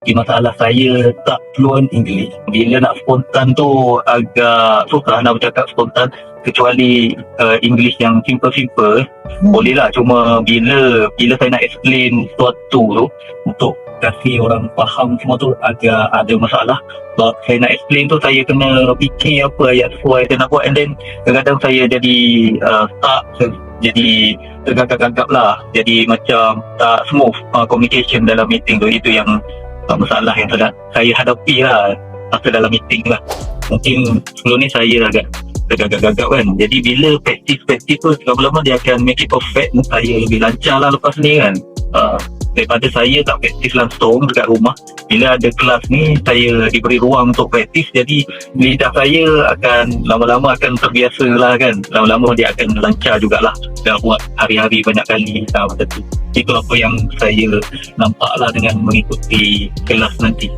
Di masalah saya tak fluent English. Bila nak spontan tu agak susah nak bercakap spontan kecuali uh, English yang simple-simple. Hmm. Boleh lah cuma bila bila saya nak explain sesuatu tu untuk kasih orang faham semua tu agak ada masalah. Sebab saya nak explain tu saya kena fikir apa ayat sesuai saya nak buat and then kadang-kadang saya jadi uh, tak jadi tergagap-gagap lah. Jadi macam tak smooth uh, communication dalam meeting tu. Itu yang uh, masalah yang saya, saya hadapi lah masa dalam meeting lah. Mungkin sebelum ni saya agak tergagap-gagap kan. Jadi bila praktis-praktis tu lama-lama dia akan make it perfect. Saya lebih lancar lah lepas ni kan. Uh, daripada saya tak praktis langsung dekat rumah. Bila ada kelas ni saya diberi ruang untuk praktis. Jadi lidah saya akan lama-lama akan terbiasa lah kan. Lama-lama dia akan lancar jugalah. Dah buat hari-hari banyak kali. Macam tu. Itu apa yang saya nampak lah dengan mengikuti kelas nanti.